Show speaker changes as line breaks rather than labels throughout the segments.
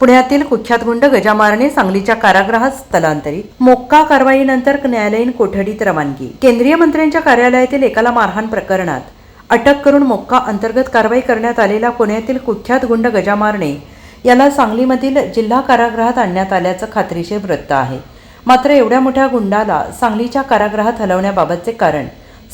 पुण्यातील कुख्यात गुंड गजामारने सांगलीच्या कारागृहात स्थलांतरित. मोक्का कारवाईनंतर न्यायालयीन कोठडीत रवानगी. केंद्रीय मंत्र्यांच्या कार्यालयातील एकाला मारहाण प्रकरणात. अटक करून मोक्का अंतर्गत कारवाई करण्यात आलेला पुण्यातील कुख्यात गुंड गजामारने याला सांगलीमधील जिल्हा कारागृहात आणण्यात आल्याचं खात्रीशीर वृत्त आहे. मात्र एवढ्या मोठ्या गुंडाला सांगलीच्या कारागृहात हलवण्याबाबतचे कारण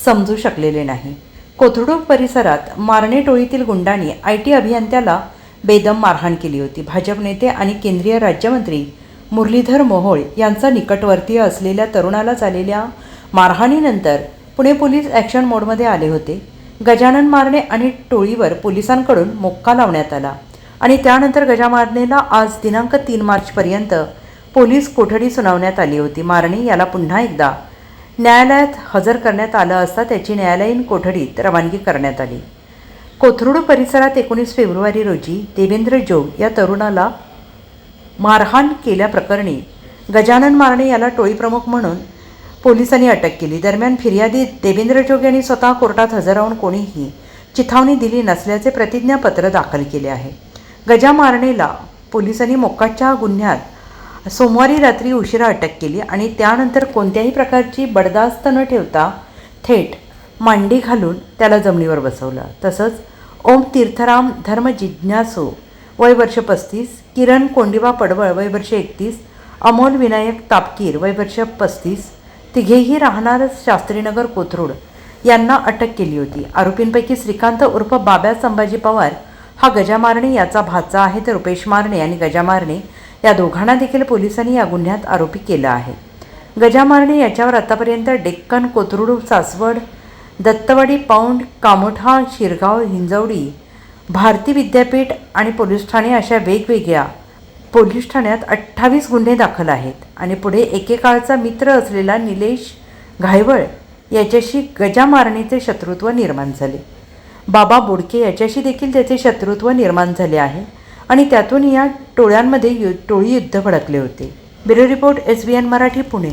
समजू शकलेले नाही. कोथरूड परिसरात मारणे टोळीतील गुंडांनी आय टी अभियंत्याला बेदम मारहाण केली होती. भाजप नेते आणि केंद्रीय राज्यमंत्री मुरलीधर मोहोळ यांचा निकटवर्तीय असलेल्या तरुणाला झालेल्या मारहाणीनंतर पुणे पोलीस ॲक्शन मोडमध्ये आले होते. गजानन मारणे आणि टोळीवर पोलिसांकडून मोक्का लावण्यात आला आणि त्यानंतर गजामारणेला आज दिनांक तीन मार्चपर्यंत पोलीस कोठडी सुनावण्यात आली होती. मारणे याला पुन्हा एकदा न्यायालयात हजर करण्यात आलं असता त्याची न्यायालयीन कोठडीत रवानगी करण्यात आली. कोथरूड परिसरात एकोणीस फेब्रुवारी रोजी देवेंद्र जोग या तरुणाला मारहाण केल्याप्रकरणी गजानन मारणे याला टोळीप्रमुख म्हणून पोलिसांनी अटक केली. दरम्यान फिर्यादी देवेंद्र जोग यांनी स्वतः कोर्टात हजर राहून कोणीही चिथावणी दिली नसल्याचे प्रतिज्ञापत्र दाखल केले आहे. गजा मारणेला पोलिसांनी मोक्काच्या गुन्ह्यात सोमवारी रात्री उशिरा अटक केली आणि त्यानंतर कोणत्याही प्रकारची बडदास्त न ठेवता थेट मांडी घालून त्याला जमिनीवर बसवलं. तसंच ओम तीर्थराम धर्म जिज्ञासू. वय वर्ष पस्तीस किरण कोंडिबा पडवळ वय वर्ष एकतीस अमोल विनायक तापकीर वय वर्ष पस्तीस तिघेही राहणार शास्त्रीनगर कोथरूड. यांना अटक केली होती. आरोपींपैकी श्रीकांत उर्फ बाब्या संभाजी पवार हा गजामारणे याचा भाचा आहे तर रुपेश मारणे आणि गजामारणे या दोघांना देखील पोलिसांनी या गुन्ह्यात आरोपी केलं आहे. गजामारणे याच्यावर आतापर्यंत डेक्कन कोथरूड सासवड दत्तवाडी पौंड कामोठा शिरगाव हिंजवडी भारती विद्यापीठ आणि पोलीस ठाणे अशा वेगवेगळ्या पोलीस ठाण्यात अठ्ठावीस गुन्हे दाखल आहेत आणि पुढे एकेकाळचा मित्र असलेला निलेश घायवळ याच्याशी गजा मारणीचे शत्रुत्व निर्माण झाले. बाबा बोडके याच्याशी देखील त्याचे शत्रुत्व निर्माण झाले आहे आणि त्यातून या टोळ्यांमध्ये यु टोळी युद्ध भडकले होते. Bureau report S B N Marathi Pune.